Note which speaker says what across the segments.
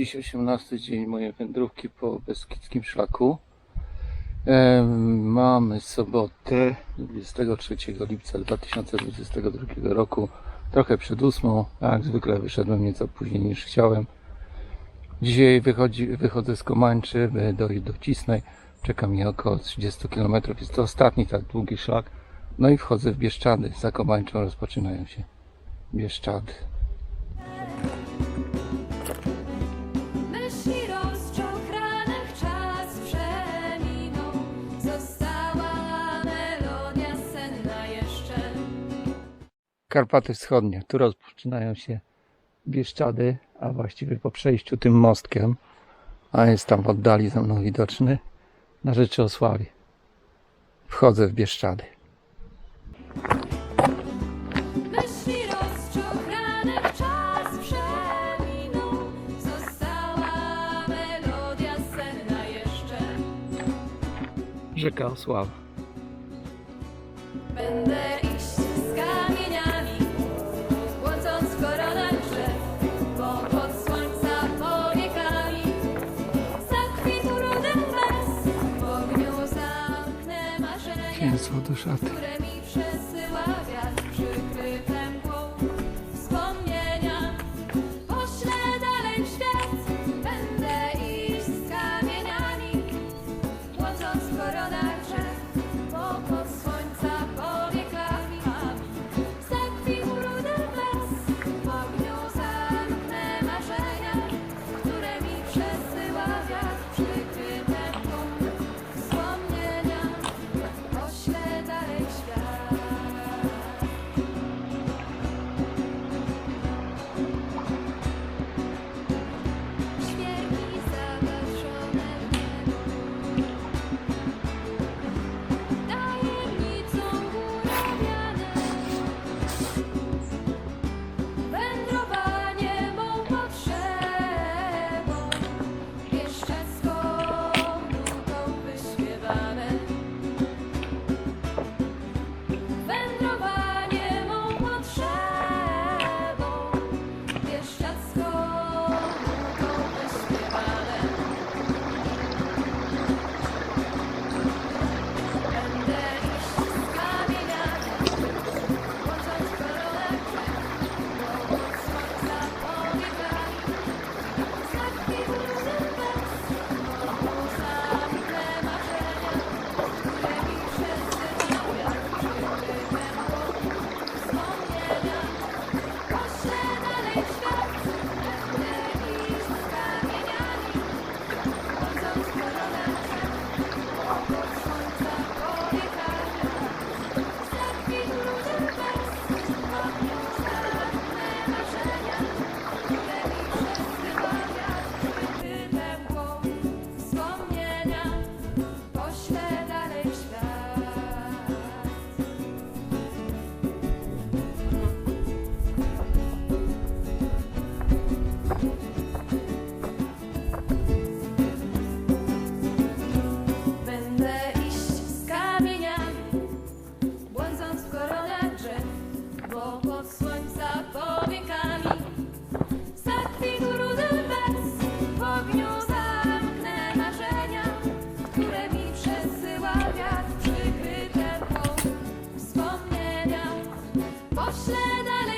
Speaker 1: Dziś 18 dzień mojej wędrówki po Beskidzkim Szlaku. Mamy sobotę 23 lipca 2022 roku. Trochę przed ósmą, jak zwykle wyszedłem nieco później niż chciałem. Dzisiaj wychodzi, wychodzę z Komańczy, by dojść do Cisnej. Czeka mnie około 30 km. Jest to ostatni tak długi szlak. No i wchodzę w Bieszczady. Za Komańczą rozpoczynają się Bieszczady. Karpaty Wschodnie. Tu rozpoczynają się Bieszczady, a właściwie po przejściu tym mostkiem, a jest tam w oddali za mną widoczny, na Rzeczyosławie. Wchodzę w Bieszczady. Rzeka Osława. co do szaty.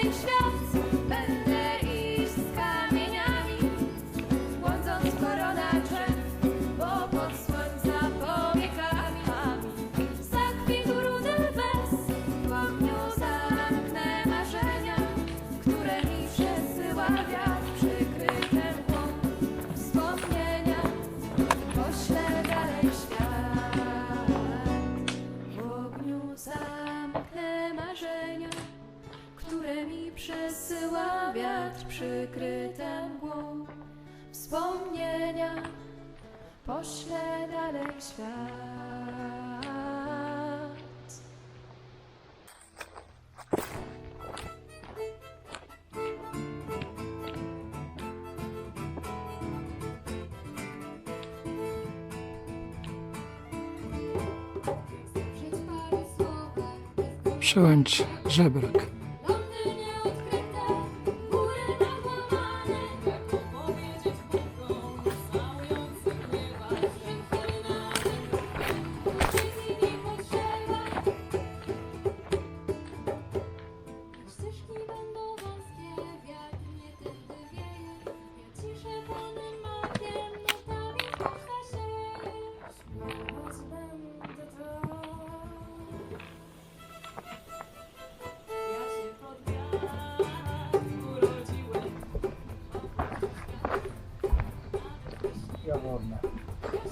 Speaker 2: change. przykryte mgłą wspomnienia pośle dalej świat.
Speaker 1: Żebrak.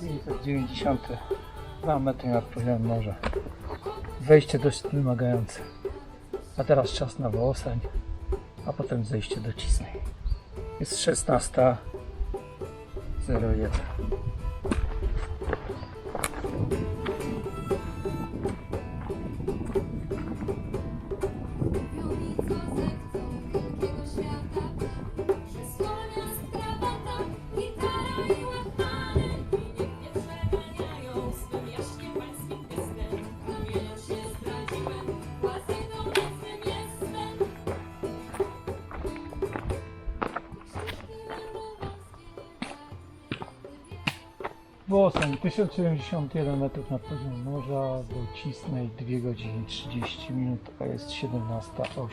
Speaker 2: 992 metry nad poziomem morza. Wejście dość wymagające. A teraz czas na Wołosań, a potem zejście do Cisnej. Jest 16.01. Wołosań 1071 metrów nad poziomem morza, do Cisnej 2 godziny 30 minut, a jest 17.08.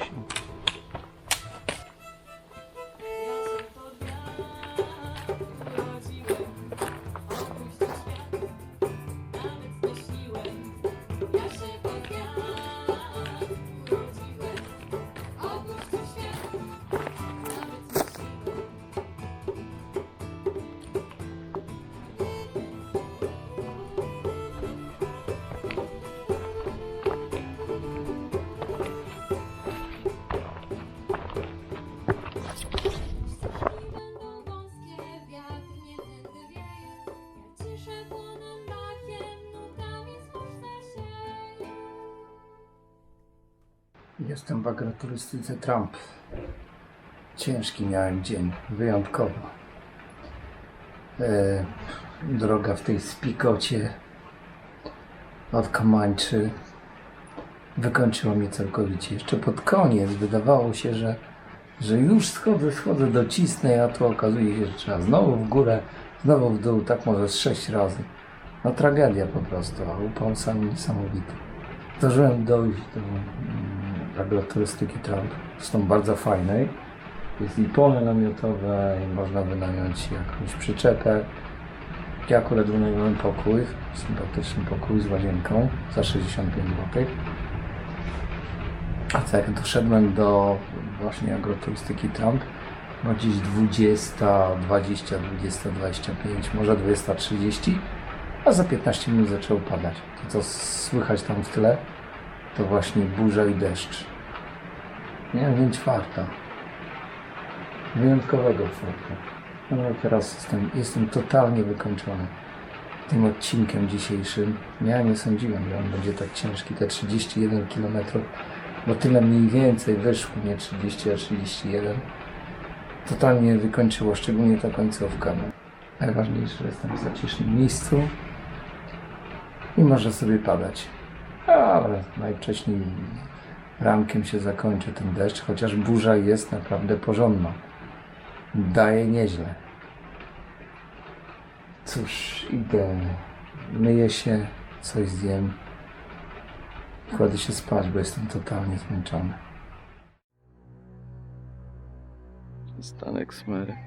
Speaker 2: Jestem w agroturystyce Trump. Ciężki miałem dzień, wyjątkowo. E, droga w tej spikocie od Kamańczy wykończyła mnie całkowicie. Jeszcze pod koniec wydawało się, że, że już schodzę, schodzę do Cisnej, a tu okazuje się, że trzeba znowu w górę, znowu w dół, tak może z sześć razy. No tragedia po prostu, a upał sam niesamowity. Zdążyłem dojść do mm, agroturystyki Trump, zresztą bardzo fajnej. Jest i pole namiotowe, i można wynająć jakąś przyczepę. Ja akurat wynająłem pokój, sympatyczny pokój z łazienką za 65 zł. A co jak doszedłem do właśnie agroturystyki Trump, no dziś 20, 20, 20, 25, może 20.30, a za 15 minut zaczęło padać. To co słychać tam w tle, to właśnie burza i deszcz. Nie wiem, czwarta. Wyjątkowego fotka. No ale teraz jestem, jestem totalnie wykończony tym odcinkiem dzisiejszym. Ja nie sądziłem, że on będzie tak ciężki, te 31 km, bo tyle mniej więcej wyszło, nie 30, a 31. Totalnie wykończyło, szczególnie ta końcówka. No. Najważniejsze, że jestem w zacisznym miejscu i może sobie padać. Ale najwcześniej rankiem się zakończy ten deszcz, chociaż burza jest naprawdę porządna. Daje nieźle. Cóż, idę, myję się, coś zjem. Kładę się spać, bo jestem totalnie zmęczony. Stanek Smery.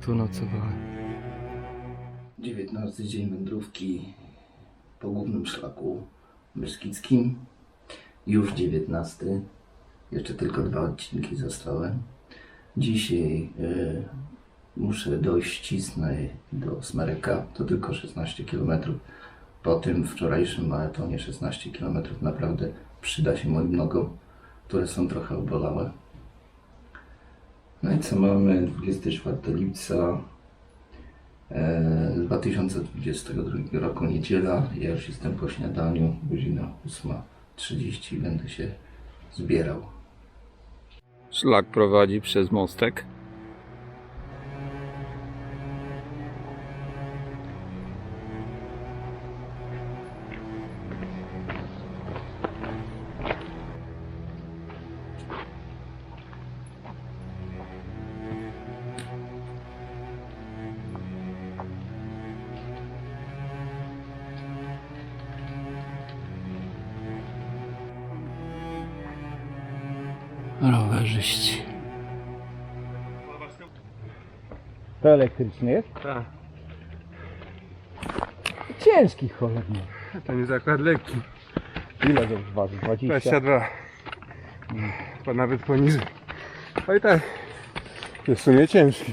Speaker 2: Tu nocowałem. 19 dzień wędrówki po głównym szlaku Beskidzkim. Już 19. Jeszcze tylko dwa odcinki zostały. Dzisiaj y, muszę dojść cisnej do Smereka. To tylko 16 km. Po tym wczorajszym maratonie 16 km naprawdę przyda się moim nogom, które są trochę obolałe. No i co mamy? 24 lipca e, 2022 roku, niedziela. Ja już jestem po śniadaniu, godzina 8.30 będę się zbierał. Szlak prowadzi przez mostek. Rowerzyści. To elektryczny jest?
Speaker 3: Tak,
Speaker 2: Ciężki cholernie.
Speaker 3: to nie zakład lekki.
Speaker 2: Ile to waży? 20?
Speaker 3: 22. Chyba nawet poniżej. No i tak. Jest w sumie ciężki.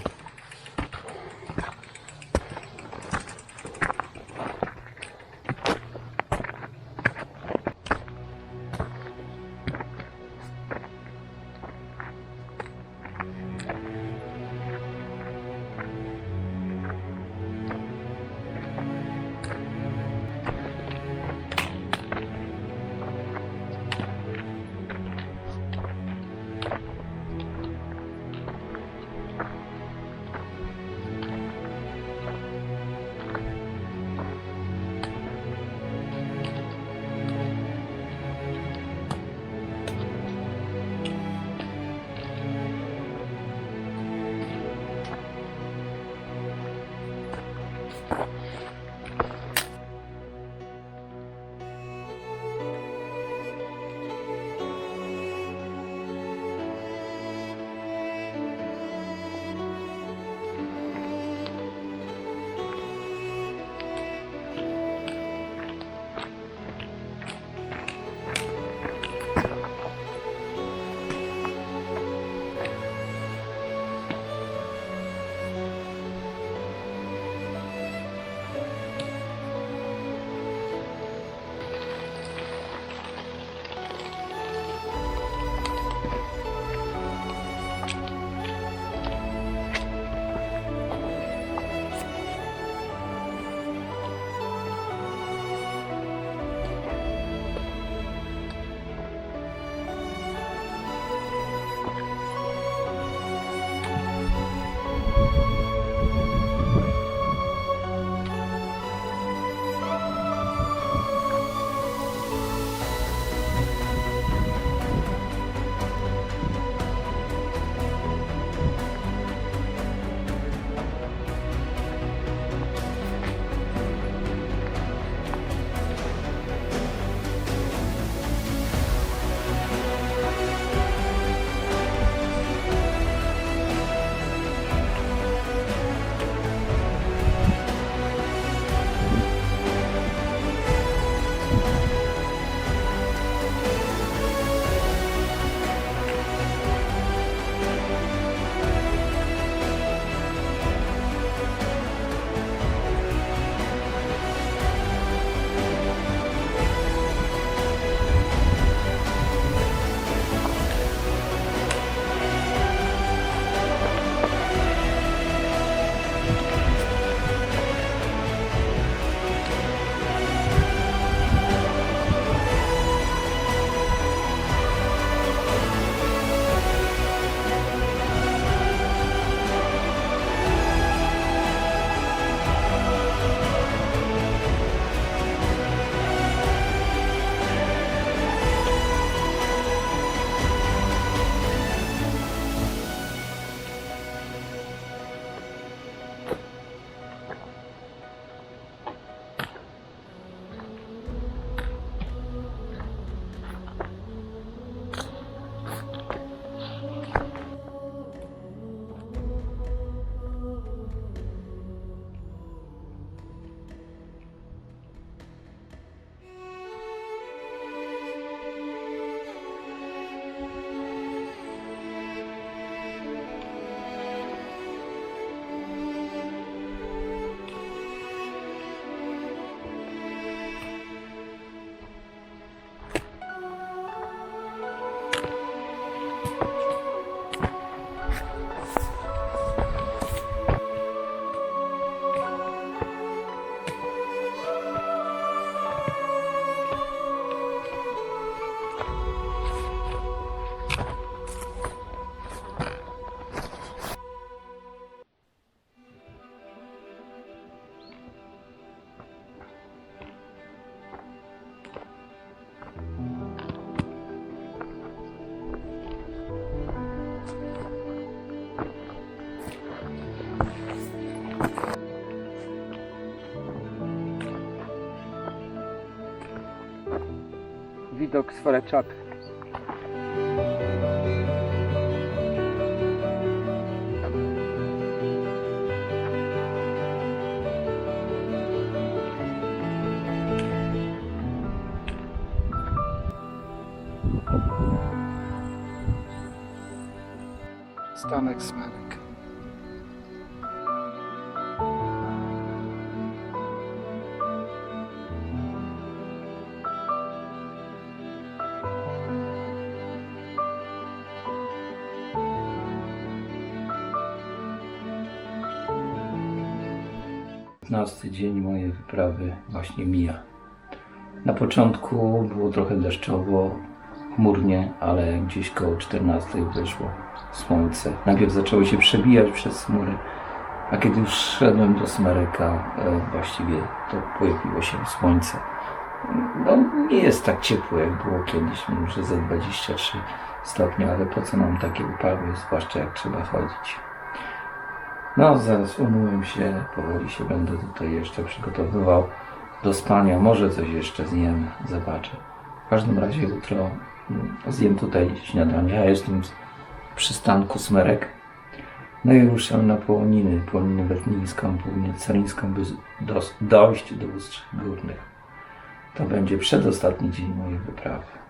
Speaker 2: widok z Fareczapy. Stanek z 15 dzień mojej wyprawy właśnie mija. Na początku było trochę deszczowo, chmurnie, ale gdzieś koło 14 wyszło słońce. Najpierw zaczęło się przebijać przez chmury, a kiedy już szedłem do Smereka, e, właściwie to pojawiło się słońce. No, nie jest tak ciepło, jak było kiedyś, może ze 23 stopnie, ale po co nam takie upały, zwłaszcza jak trzeba chodzić. No, zaraz umyłem się, powoli się będę tutaj jeszcze przygotowywał do spania. Może coś jeszcze zjem, zobaczę. W każdym razie jutro mm, zjem tutaj śniadanie. Ja jestem w przystanku Smerek. No i ruszę na Połoniny, Połoninę Wetnińską, Połoninię Carińską, by dojść do Ustrzy Górnych. To będzie przedostatni dzień mojej wyprawy.